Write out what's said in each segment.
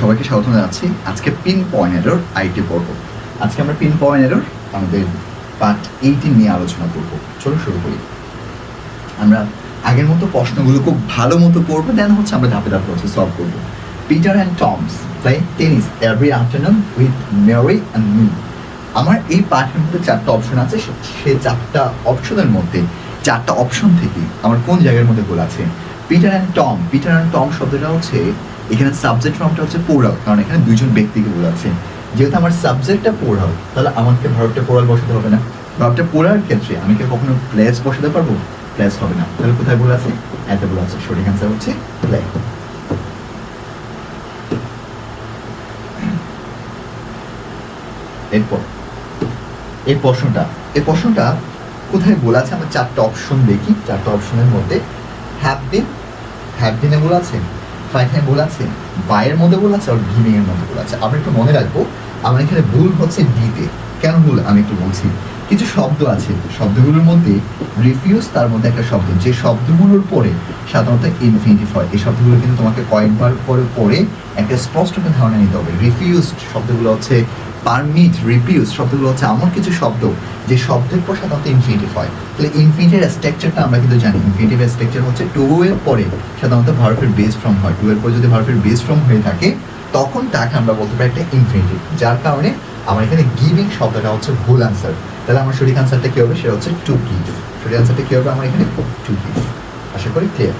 সবাইকে স্বাগত জানাচ্ছি। আজকে পিন পয়েন্ট এরর আইটি পড়ব আজকে আমরা পিন পয়েন্ট এরর আমাদের পার্ট এইটিন নিয়ে আলোচনা করব। চলো শুরু করি। আমরা আগের মতো প্রশ্নগুলো খুব ভালো মতো পড়ব দেন হচ্ছে আমরা ধাপে ধাপে হচ্ছে সলভ করব। Peter and Toms play tennis every afternoon with Mary and me আমার এই পার্টের মধ্যে চারটা অপশন আছে। সে চারটা অপশনের মধ্যে চারটা অপশন থেকে আমার কোন জায়গার মধ্যে ভুল আছে? Peter and Tom Peter and Tom শব্দটা হচ্ছে এখানে সাবজেক্ট ফর্মটা হচ্ছে পোরাল কারণ এখানে দুইজন ব্যক্তিকে আছে যেহেতু আমার সাবজেক্টটা পোরাল তাহলে আমাকে ভারতটা পোরাল বসাতে হবে না। ভারতটা পোরার ক্ষেত্রে আমি কি কখনো প্লেস বসাতে পারব? প্লেস হবে না। তাহলে কোথায় ভুল আছে? এত ভুল আছে। সঠিক অ্যান্সার হচ্ছে প্লে এরপর, এই প্রশ্নটা এই প্রশ্নটা কোথায় বলা আছে? আমরা চারটা অপশন দেখি। চারটা অপশনের মধ্যে হ্যাভ বিন হ্যাভ বিনে বলা আছে? ফাইভ বলা আছে বায়ের মধ্যে বলা আছে, আর ভিমিং এর মধ্যে বলা আছে। আমরা একটু মনে রাখব, আমার এখানে ভুল হচ্ছে ডিতে কেন ভুল আমি একটু বলছি। কিছু শব্দ আছে। শব্দগুলোর মধ্যে রিফিউজ তার মধ্যে একটা শব্দ। যে শব্দগুলোর পরে সাধারণত ইনফিনিটিভ হয়। এই শব্দগুলো কিন্তু তোমাকে কয়েকবার করে পরে একটা স্পষ্ট ধারণা নিতে হবে। রিফিউজ শব্দগুলো হচ্ছে পারমিট রিপিউজ শব্দগুলো হচ্ছে এমন কিছু শব্দ যে শব্দের পর সাধারণত ইনফিনিটিভ হয়। তাহলে ইনফিনিটিভ স্ট্রাকচারটা আমরা কিন্তু জানি। ইনফিনিটিভ স্ট্রাকচার হচ্ছে টু এর পরে সাধারণত ভার্বের বেস ফর্ম হয়। টু এর পরে যদি ভার্বের বেস ফর্ম হয়ে থাকে, তখন তাকে আমরা বলতে পারি একটা ইনফিনিটিভ যার কারণে আমার এখানে গিভিং শব্দটা হচ্ছে ভুল আনসার তাহলে আমার সঠিক আনসারটা কী হবে? সেটা হচ্ছে টু গিভ সঠিক আনসারটা কী হবে? আমার এখানে টু গিভ আশা করি ক্লিয়ার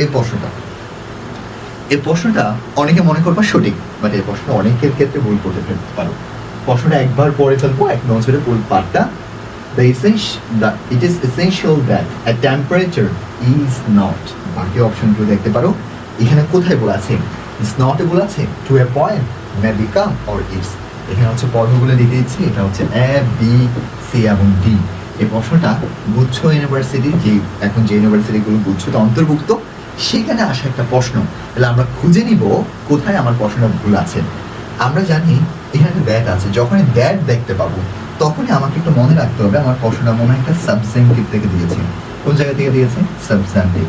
এই প্রশ্নটা। এই প্রশ্নটা অনেকে মনে করবা সঠিক বাট এই প্রশ্নটা অনেকের ক্ষেত্রে ভুল করতে ফেলতে পারো। প্রশ্নটা একবার পড়ে ফেলব এক নজরে পুরো পার্টটা The essential, the, it is essential that a temperature is not বাকি অপশনগুলো দেখতে পারো। এখানে কোথায় বলা আছে? ইটস নট এ আছে? To a point may become or it's এখানে হচ্ছে পর্বগুলো লিখে দিচ্ছি এটা হচ্ছে এ বি সি এবং ডি এই প্রশ্নটা গুচ্ছ ইউনিভার্সিটি যে এখন যে ইউনিভার্সিটিগুলো গুচ্ছতে অন্তর্ভুক্ত। সেখানে আসা একটা প্রশ্ন। তাহলে আমরা খুঁজে নিব কোথায় আমার প্রশ্নটা ভুল আছে। আমরা জানি এখানে ব্যাট আছে। যখনই ব্যাট দেখতে পাবো, তখনই আমাকে একটু মনে রাখতে হবে, আমার প্রশ্নটা মনে হয় একটা সাবসেন্টিভ থেকে দিয়েছে। কোন জায়গা থেকে দিয়েছে? সাবসেন্টিভ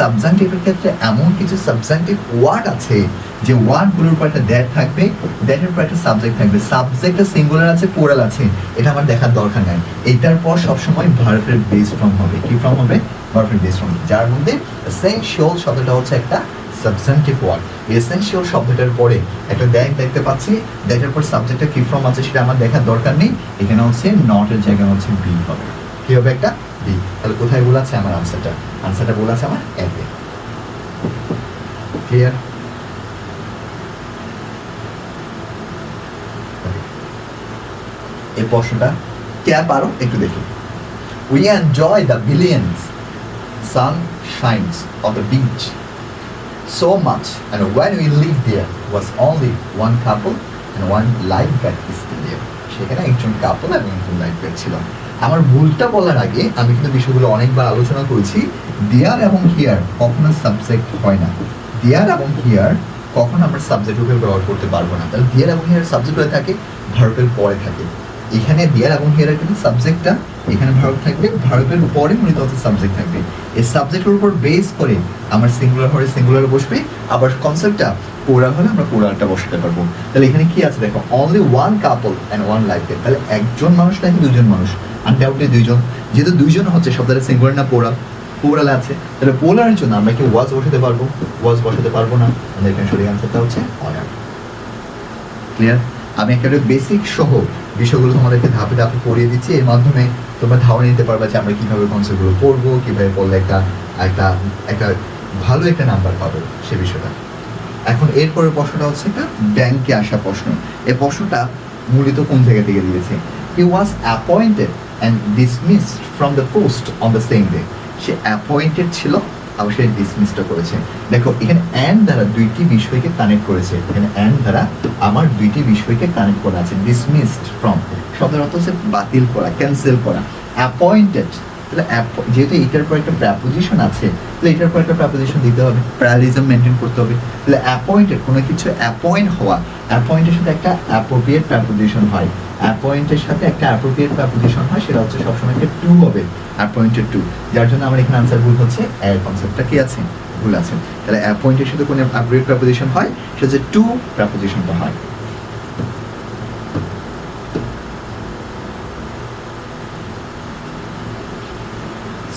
সাবসেন্টিভের ক্ষেত্রে এমন কিছু সাবসেন্টিভ ওয়ার্ড আছে যে ওয়ার্ডগুলোর পর একটা দ্যাট থাকবে দ্যাটের পর একটা সাবজেক্ট থাকবে। সাবজেক্টটা সিঙ্গুলার আছে পোরাল আছে। এটা আমার দেখার দরকার নাই। এটার পর সবসময় ভার্বের বেস ফর্ম হবে। কি ফর্ম হবে? ভার্বের বেস ফর্ম যার মধ্যে এসেনশিয়াল শব্দটা হচ্ছে একটা সাবসেন্টিভ ওয়ার্ড এসেনশিয়াল শব্দটার পরে একটা দ্যাট দেখতে পাচ্ছি। দ্যাটের পর সাবজেক্টটা কি ফর্ম আছে সেটা আমার দেখার দরকার নেই। এখানে হচ্ছে নটের জায়গায় হচ্ছে বি হবে। কি হবে একটা বি তাহলে কোথায় বলা আছে? আমার আনসারটা আনসারটা বলা আছে আমার এতে ক্লিয়ার এই প্রশ্নটা কে পারো? একটু দেখি। We enjoy the billions sun shines on the beach so much, and when we lived there was only one couple and one lifeguard is still there সেখানে একজন কাপল এবং একজন লাইফগার্ড ছিল। আমার ভুলটা বলার আগে আমি কিন্তু বিষয়গুলো অনেকবার আলোচনা করেছি। দেয়ার এবং হিয়ার কখনো সাবজেক্ট হয় না। দেয়ার এবং হিয়ার কখন আমরা সাবজেক্ট রূপে ব্যবহার করতে পারব না। তাহলে দেয়ার এবং হিয়ার সাবজেক্ট হয়ে থাকে ভারতের পরে থাকে। এখানে দেয়ার এবং হিয়ারের কিন্তু সাবজেক্টটা এখানে ভারত থাকবে ভারতের পরে মূলত হচ্ছে সাবজেক্ট থাকবে। এই সাবজেক্টের উপর বেস করে আমার সিঙ্গুলার হলে সিঙ্গুলার বসবে, আবার কনসেপ্টটা পোরাল হলে আমরা পোরালটা বসাতে পারব। তাহলে এখানে কি আছে দেখো? Only one couple and one life তাহলে একজন মানুষ নাকি দুজন মানুষ? আনডাউটলি দুইজন। যেহেতু দুইজন হচ্ছে, সব শব্দটা সিঙ্গুলার না পোরাল পোরাল আছে। তাহলে পোলারের জন্য আমরা কি ওয়াজ বসাতে পারব? ওয়াজ বসাতে পারব না? আমাদের এখানে সঠিক আনসারটা হচ্ছে অনার। ক্লিয়ার আমি একেবারে বেসিক সহ বিষয়গুলো তোমাদেরকে ধাপে ধাপে পড়িয়ে দিচ্ছি। এর মাধ্যমে তোমরা ধারণা নিতে পারবে যে আমরা কীভাবে কনসেপ্টগুলো পড়ব, কীভাবে পড়লে একটা একটা একটা ভালো একটা নাম্বার পাবো সে বিষয়টা। এখন এরপরের প্রশ্নটা হচ্ছে একটা ব্যাংকে আসা প্রশ্ন। এই প্রশ্নটা মূলত কোন জায়গা থেকে দিয়েছে? He was appointed and dismissed from the post on the same day say appointed ছিল, আবার সে ডিসমিসটা করেছে। দেখো, এখানে অ্যান্ড দ্বারা দুইটি বিষয়কে কানেক্ট করেছে। এখানে অ্যান্ড দ্বারা আমার দুইটি বিষয়কে কানেক্ট করা আছে ডিসমিসড ফ্রম শব্দের অর্থ হচ্ছে বাতিল করা ক্যান্সেল করা। অ্যাপয়েন্টেড তাহলে যেহেতু এটার পর একটা প্র্যাপোজিশন আছে, তাহলে এটার পর একটা প্র্যাপোজিশন দিতে হবে প্যারালিজম মেনটেন করতে হবে। তাহলে অ্যাপয়েন্টেড কোনো কিছু অ্যাপয়েন্ট হওয়া অ্যাপয়েন্টের সাথে একটা অ্যাপ্রোপ্রিয়েট প্র্যাপোজিশন হয়। অ্যাপয়েন্টের সাথে একটা অ্যাপ্রোপ্রিয়েট প্র্যাপোজিশন হয়, সেটা হচ্ছে সবসময় একটা টু হবে অ্যাপয়েন্টেড টু যার জন্য আমার এখানে আনসার ভুল হচ্ছে, এর কনসেপ্টটা কি আছে? ভুল আছে। তাহলে অ্যাপয়েন্টের সাথে কোনো অ্যাপ্রোপ্রিয়েট প্র্যাপোজিশন হয়, সেটা হচ্ছে টু প্র্যাপোজিশনটা হয়।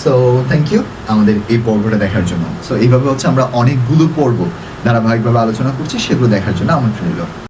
সো থ্যাংক ইউ আমাদের এই পর্বটা দেখার জন্য। সো এইভাবে হচ্ছে আমরা অনেকগুলো পর্ব ধারাবাহিকভাবে আলোচনা করছি, সেগুলো দেখার জন্য আমন্ত্রণ